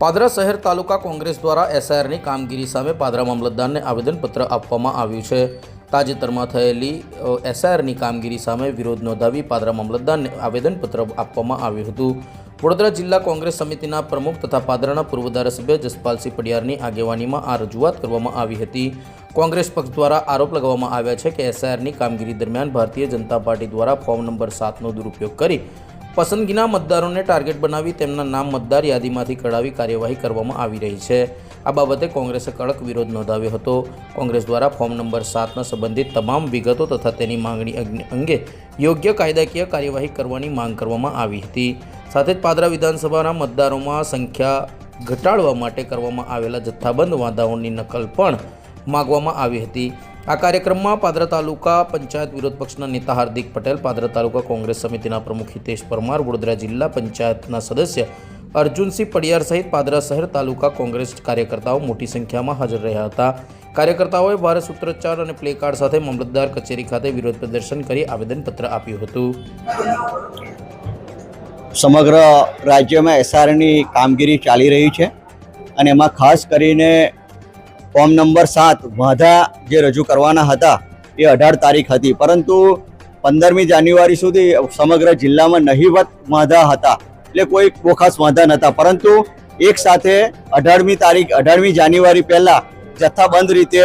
પાદરા શહેર તાલુકા કોંગ્રેસ દ્વારા એસઆઈઆરની કામગીરી સામે પાદરા મામલતદારને આવેદનપત્ર આપવામાં આવ્યું છે. તાજેતરમાં થયેલી એસઆઈઆરની કામગીરી સામે વિરોધ નોંધાવી પાદરા મામલતદારને આવેદનપત્ર આપવામાં આવ્યું હતું. વડોદરા જિલ્લા કોંગ્રેસ સમિતિના પ્રમુખ તથા પાદરાના પૂર્વ ધારાસભ્ય જસપાલસિંહ પડિયારની આગેવાનીમાં આ રજૂઆત કરવામાં આવી હતી. કોંગ્રેસ પક્ષ દ્વારા આરોપ લગાવવામાં આવ્યા છે કે એસઆઈઆરની કામગીરી દરમિયાન ભારતીય જનતા પાર્ટી દ્વારા ફોર્મ નંબર સાતનો દુરુપયોગ કરી પસંદગીના મતદારોને ટાર્ગેટ બનાવી તેમના નામ મતદાર યાદીમાંથી કઢાવી કાર્યવાહી કરવામાં આવી રહી છે. આ બાબતે કોંગ્રેસે કડક વિરોધ નોંધાવ્યો હતો. કોંગ્રેસ દ્વારા ફોર્મ નંબર સાતના સંબંધિત તમામ વિગતો તથા તેની માંગણી અંગે- યોગ્ય કાયદાકીય કાર્યવાહી કરવાની માંગ કરવામાં આવી હતી. સાથે જ પાદરા વિધાનસભાના મતદારોમાં સંખ્યા ઘટાડવા માટે કરવામાં આવેલા જથ્થાબંધ વાંધાઓની નકલ પણ માગવામાં આવી હતી. આ કાર્યક્રમમાં પાદરા તાલુકા પંચાયત વિરોધ પક્ષના નેતા હાર્દિક પટેલ, પાદરા તાલુકા કોંગ્રેસ સમિતિના પ્રમુખ હિતેશ પરમાર, વડોદરા જિલ્લા પંચાયતના સદસ્ય અર્જુનસિંહ પડિયાર સહિત પાદરા શહેર તાલુકા કોંગ્રેસ કાર્યકર્તાઓ મોટી સંખ્યામાં હાજર રહ્યા હતા. કાર્યકર્તાઓએ ભારે સૂત્રોચ્ચાર અને પ્લે કાર્ડ સાથે મામલતદાર કચેરી ખાતે વિરોધ પ્રદર્શન કરી આવેદનપત્ર આપ્યું હતું. સમગ્ર રાજ્યમાં એસઆરની કામગીરી ચાલી રહી છે અને એમાં ખાસ કરીને ફોર્મ નંબર સાત વાંધા જે રજૂ કરવાના હતા એ અઢાર તારીખ હતી. પરંતુ પંદરમી જાન્યુઆરી સુધી સમગ્ર જિલ્લામાં નહીવત વાંધા હતા. એટલે કોઈ બોખાસ વાંધા નહોતા. પરંતુ એક સાથે અઢારમી તારીખ, અઢારમી જાન્યુઆરી પહેલાં જથ્થાબંધ રીતે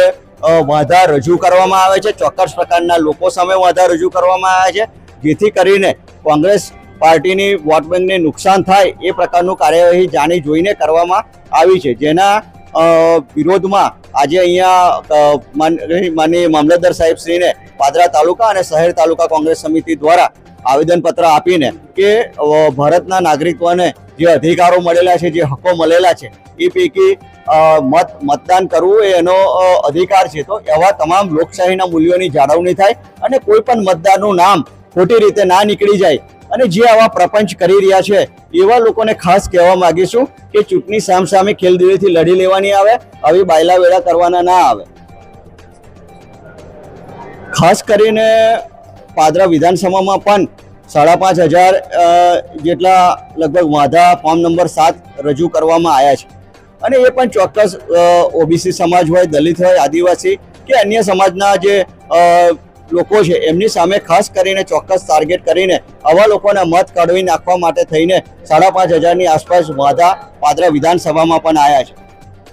વાંધા રજૂ કરવામાં આવે છે. ચોક્કસ પ્રકારના લોકો સામે વાંધા રજૂ કરવામાં આવે છે. જેથી કરીને કોંગ્રેસ પાર્ટીની વોટ બેંકને નુકસાન થાય એ પ્રકારનું કાર્યવાહી જાણી જોઈને કરવામાં આવી છે. જેના વિરોધમાં આજે અહીંયા માનીય મામલતદાર સાહેબશ્રીને પાદરા તાલુકા અને શહેર તાલુકા કોંગ્રેસ સમિતિ દ્વારા આવેદનપત્ર આપીને કે ભારતના નાગરિકોને જે અધિકારો મળેલા છે, જે હકો મળેલા છે, એ પૈકી મત, મતદાન કરવું એ એનો અધિકાર છે. તો એવા તમામ લોકશાહીના મૂલ્યોની જાળવણી થાય અને કોઈ પણ મતદારનું નામ ખોટી રીતે ના નીકળી જાય અને જે આવા પ્રપંચ કરી રહ્યા છે, એવા લોકોને ખાસ કહેવા માંગીશું કે ચૂંટણી સામસામે ખેલદિલીથી લડી લેવાની આવે, આવી બાયલા વેળા કરવાના ના આવે. ખાસ કરીને પાદરા વિધાનસભામાં પણ સાડા પાંચ હજાર જેટલા લગભગ વાંધા ફોર્મ નંબર સાત રજૂ કરવામાં આવ્યા છે. અને એ પણ ચોક્કસ ઓબીસી સમાજ હોય, દલિત હોય, આદિવાસી કે અન્ય સમાજના જે લોકો છે. એમની સામે ખાસ કરીને ચોક્કસ ટાર્ગેટ કરીને આવા લોકોને મત કાઢવી નાખવા માટે થઈને સાડા પાંચ હજારની આસપાસ વાધા પાદરા વિધાનસભામાં પણ આવ્યા છે.